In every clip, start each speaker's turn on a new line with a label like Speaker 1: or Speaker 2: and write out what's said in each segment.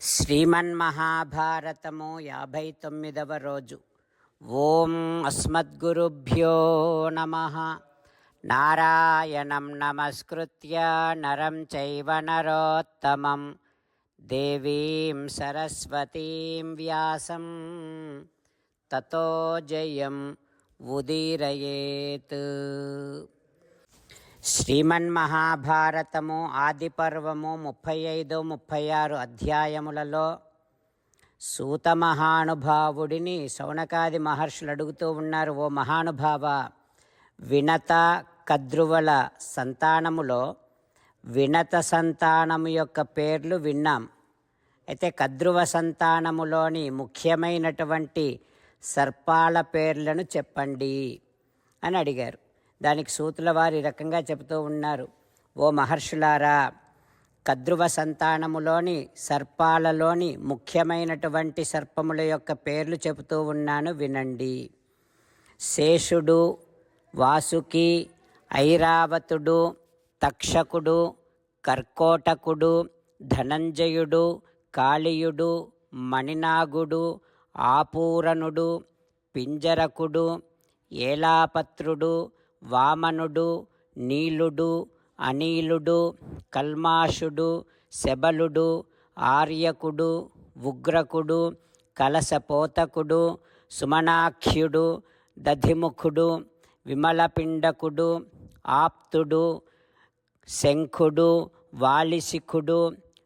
Speaker 1: శ్రీమన్మహాభారతము యాభై తొమ్మిదవ రోజు ఓం అస్మద్గురుభ్యో నమ నారాయణం నమస్కృత్య నరం చైవ నరోత్తమం దేవీం సరస్వతీం వ్యాసం తతో జయం ఉదీరయేత్ శ్రీమన్మహాభారతము ఆదిపర్వము ముప్పై ఐదు ముప్పై ఆరు అధ్యాయములలో సూత మహానుభావుడిని శౌనకాది మహర్షులు అడుగుతూ ఉన్నారు ఓ మహానుభావ వినత కద్రువల సంతానములో వినత సంతానము యొక్క పేర్లు విన్నాం. అయితే కద్రువ సంతానములోని ముఖ్యమైనటువంటి సర్పాల పేర్లను చెప్పండి అని అడిగారు. దానికి సూతుల వారు ఈ రకంగా చెబుతూ ఉన్నారు. ఓ మహర్షులారా కద్రువ సంతానములోని సర్పాలలోని ముఖ్యమైనటువంటి సర్పముల యొక్క పేర్లు చెబుతూ ఉన్నాను వినండి. శేషుడు వాసుకి ఐరావతుడు తక్షకుడు కర్కోటకుడు ధనంజయుడు కాళీయుడు మణినాగుడు ఆపూరణుడు పింజరకుడు ఏలాపత్రుడు వామనుడు నీలుడు అనీలుడు కల్మాషుడు శబలుడు ఆర్యకుడు ఉగ్రకుడు కలసపోతకుడు సుమనాఖ్యుడు దధిముఖుడు విమలపిండకుడు ఆప్తుడు శంఖుడు వాలిశిఖుడు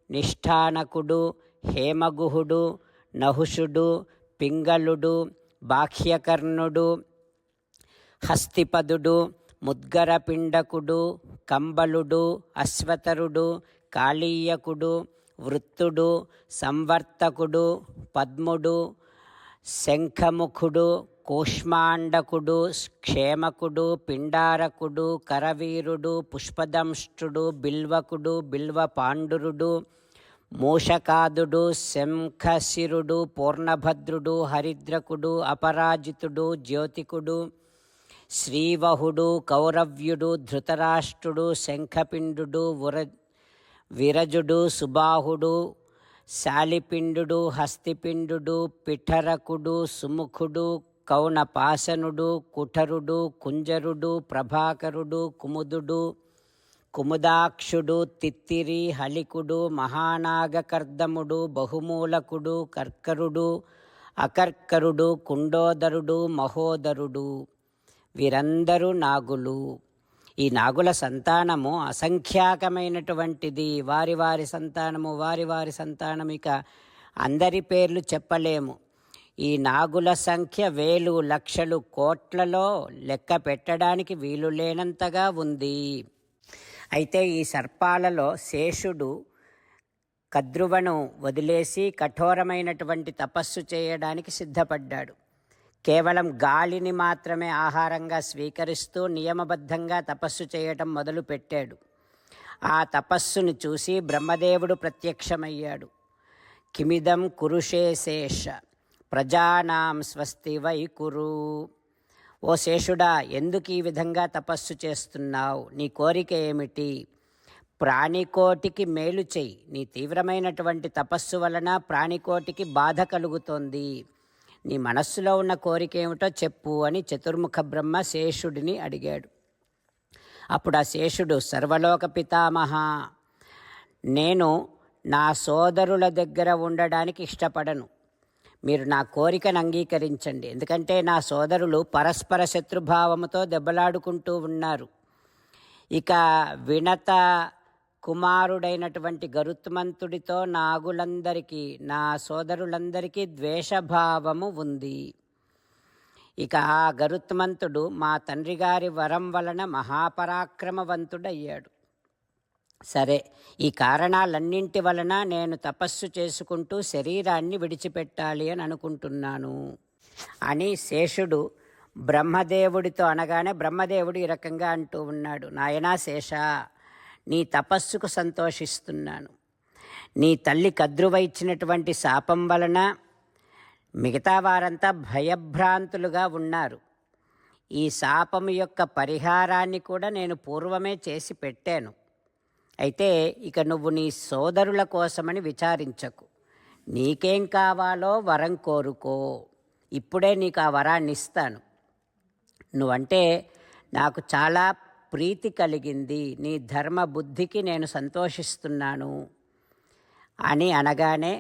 Speaker 1: నిష్ఠానకుడు హేమగుహుడు నహుషుడు పింగళుడు బాహ్యకర్ణుడు హస్తిపదుడు ముద్గరపిండకుడు కంబలుడు అశ్వతరుడు కాళీయకుడు వృత్తుడు సంవర్తకుడు పద్ముడు శంఖముఖుడు కూష్మాండకుడు క్షేమకుడు పిండారకుడు కరవీరుడు పుష్పదంష్టుడు బిల్వకుడు బిల్వ పాండురుడు మూషకాదుడు శంఖశిరుడు పూర్ణభద్రుడు హరిద్రకుడు అపరాజితుడు జ్యోతికుడు శ్రీవహుడు కౌరవ్యుడు ధృతరాష్ట్రుడు శంఖపిండు ఉర విరజుడు సుబాహుడు శాలిపిండు హస్తిపిండు పిఠరకుడు సుముఖుడు కౌనపాసనుడు కుఠరుడు కుంజరుడు ప్రభాకరుడు కుముదుడు కుముదాక్షుడు తిత్తిరి హళికుడు మహానాగకర్దముడు బహుమూలకుడు కర్కరుడు అకర్కరుడు కుండోదరుడు మహోదరుడు. వీరందరూ నాగులు. ఈ నాగుల సంతానము అసంఖ్యాకమైనటువంటిది. వారి వారి సంతానము వారి వారి సంతానం ఇక అందరి పేర్లు చెప్పలేము. ఈ నాగుల సంఖ్య వేలు లక్షలు కోట్లలో లెక్క పెట్టడానికి వీలు లేనంతగా ఉంది. అయితే ఈ సర్పాలలో శేషుడు కద్రువను వదిలేసి కఠోరమైనటువంటి తపస్సు చేయడానికి సిద్ధపడ్డాడు. కేవలం గాలిని మాత్రమే ఆహారంగా స్వీకరిస్తూ నియమబద్ధంగా తపస్సు చేయటం మొదలుపెట్టాడు ఆ తపస్సును చూసి బ్రహ్మదేవుడు ప్రత్యక్షమయ్యాడు. కిమిదం కురుషే శేష ప్రజానాం స్వస్తి వై కురు. ఓ శేషుడా ఎందుకు ఈ విధంగా తపస్సు చేస్తున్నావు? నీ కోరిక ఏమిటి? ప్రాణికోటికి మేలు చెయ్యి. నీ తీవ్రమైనటువంటి తపస్సు వలన ప్రాణికోటికి బాధ కలుగుతోంది. నీ మనస్సులో ఉన్న కోరిక ఏమిటో చెప్పు అని చతుర్ముఖ బ్రహ్మ శేషుడిని అడిగాడు. అప్పుడు ఆ శేషుడు సర్వలోక పితామహ నేను నా సోదరుల దగ్గర ఉండడానికి ఇష్టపడను. మీరు నా కోరికను అంగీకరించండి. ఎందుకంటే నా సోదరులు పరస్పర శత్రుభావముతో దెబ్బలాడుకుంటూ ఉన్నారు. ఇక వినత కుమారుడైనటువంటి గరుత్మంతుడితో నాగులందరికీ నా సోదరులందరికీ ద్వేషభావము ఉంది. ఇక ఆ గరుత్మంతుడు మా తండ్రి గారి వరం వలన మహాపరాక్రమవంతుడయ్యాడు. సరే ఈ కారణాలన్నింటి వలన నేను తపస్సు చేసుకుంటూ శరీరాన్ని విడిచిపెట్టాలి అని అనుకుంటున్నాను. అని శేషుడు బ్రహ్మదేవుడితో అనగానే బ్రహ్మదేవుడు ఈ రకంగా అంటూ ఉన్నాడు నాయనా శేష నీ తపస్సుకు సంతోషిస్తున్నాను. నీ తల్లి కద్రువ ఇచ్చినటువంటి శాపం వలన మిగతా వారంతా భయభ్రాంతులుగా ఉన్నారు. ఈ శాపము యొక్క పరిహారాన్ని కూడా నేను పూర్వమే చేసి పెట్టాను. అయితే ఇక నువ్వు నీ సోదరుల కోసమని విచారించకు. నీకేం కావాలో వరం కోరుకో. ఇప్పుడే నీకు ఆ వరాన్ని ఇస్తాను నువ్వంటే నాకు చాలా ప్రీతి కలిగింది. నీ ధర్మ బుద్ధికి నేను సంతోషిస్తున్నాను అని అనగానే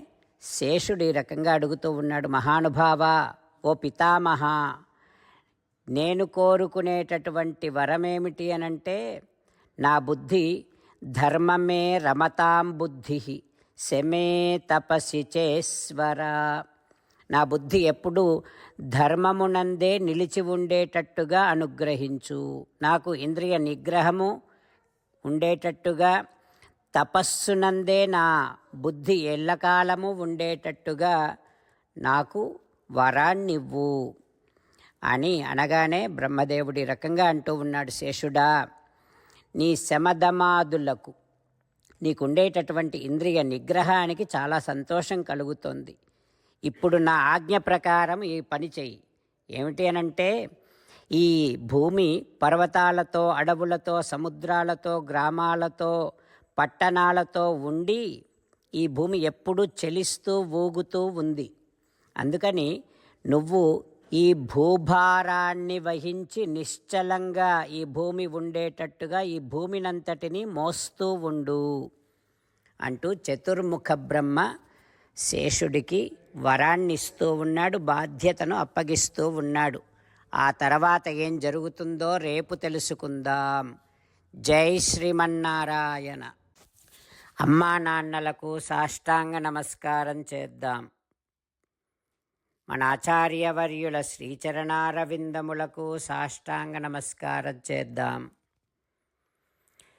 Speaker 1: శేషుడు ఈ రకంగా అడుగుతూ ఉన్నాడు మహానుభావ ఓ పితామహ నేను కోరుకునేటటువంటి వరమేమిటి అనంటే నా బుద్ధి ధర్మమే రమతాం బుద్ధి శమే తపసి చేస్వరా నా బుద్ధి ఎప్పుడూ ధర్మమునందే నిలిచి ఉండేటట్టుగా అనుగ్రహించు. నాకు ఇంద్రియ నిగ్రహము ఉండేటట్టుగా తపస్సునందే నా బుద్ధి ఎల్లకాలము ఉండేటట్టుగా నాకు వరాన్నివ్వు అని అనగానే బ్రహ్మదేవుడి రకంగా అంటూ ఉన్నాడు శేషుడా నీ శమధమాదులకు నీకుండేటటువంటి ఇంద్రియ నిగ్రహానికి చాలా సంతోషం కలుగుతోంది. ఇప్పుడు నా ఆజ్ఞ ప్రకారం ఈ పని చెయ్యి. ఏమిటి అనంటే ఈ భూమి పర్వతాలతో అడవులతో సముద్రాలతో గ్రామాలతో పట్టణాలతో ఉండి ఈ భూమి ఎప్పుడూ చెలిస్తూ ఊగుతూ ఉంది. అందుకని నువ్వు ఈ భూభారాన్ని వహించి నిశ్చలంగా ఈ భూమి ఉండేటట్టుగా ఈ భూమినంతటిని మోస్తూ ఉండు అంటూ చతుర్ముఖ బ్రహ్మ శేషుడికి వరాన్ని ఇస్తూ ఉన్నాడు బాధ్యతను అప్పగిస్తూ ఉన్నాడు. ఆ తర్వాత ఏం జరుగుతుందో రేపు తెలుసుకుందాం. జై శ్రీమన్నారాయణ. అమ్మా నాన్నలకు సాష్టాంగ నమస్కారం చేద్దాం. మన ఆచార్యవర్యుల శ్రీచరణారవిందములకు సాష్టాంగ నమస్కారం చేద్దాం.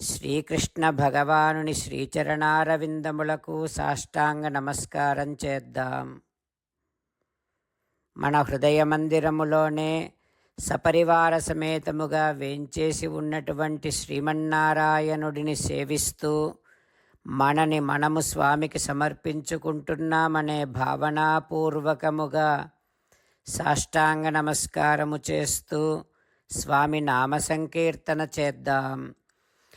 Speaker 1: శ్రీకృష్ణ భగవానుని శ్రీచరణారవిందములకు సాష్టాంగ నమస్కారం చేద్దాం. మన హృదయ మందిరములోనే సపరివార సమేతముగా వేంచేసి ఉన్నటువంటి శ్రీమన్నారాయణుడిని సేవిస్తూ మనని మనము స్వామికి సమర్పించుకుంటున్నామనే భావనాపూర్వకముగా సాష్టాంగ నమస్కారము చేస్తూ స్వామి నామ సంకీర్తన చేద్దాం.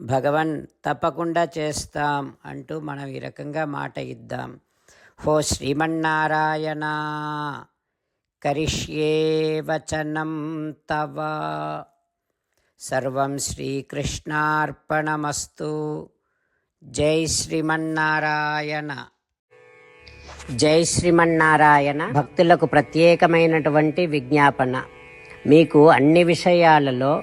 Speaker 1: భగవన్ తప్పకుండా చేస్తాం అంటూ మనం ఈ రకంగా మాట ఇద్దాం. హో శ్రీమన్నారాయణ కరిష్యే వచనం తవ. సర్వం శ్రీకృష్ణార్పణమస్తు. జై శ్రీమన్నారాయణ. జై శ్రీమన్నారాయణ భక్తులకు ప్రత్యేకమైనటువంటి విజ్ఞాపన. మీకు అన్ని విషయాలలో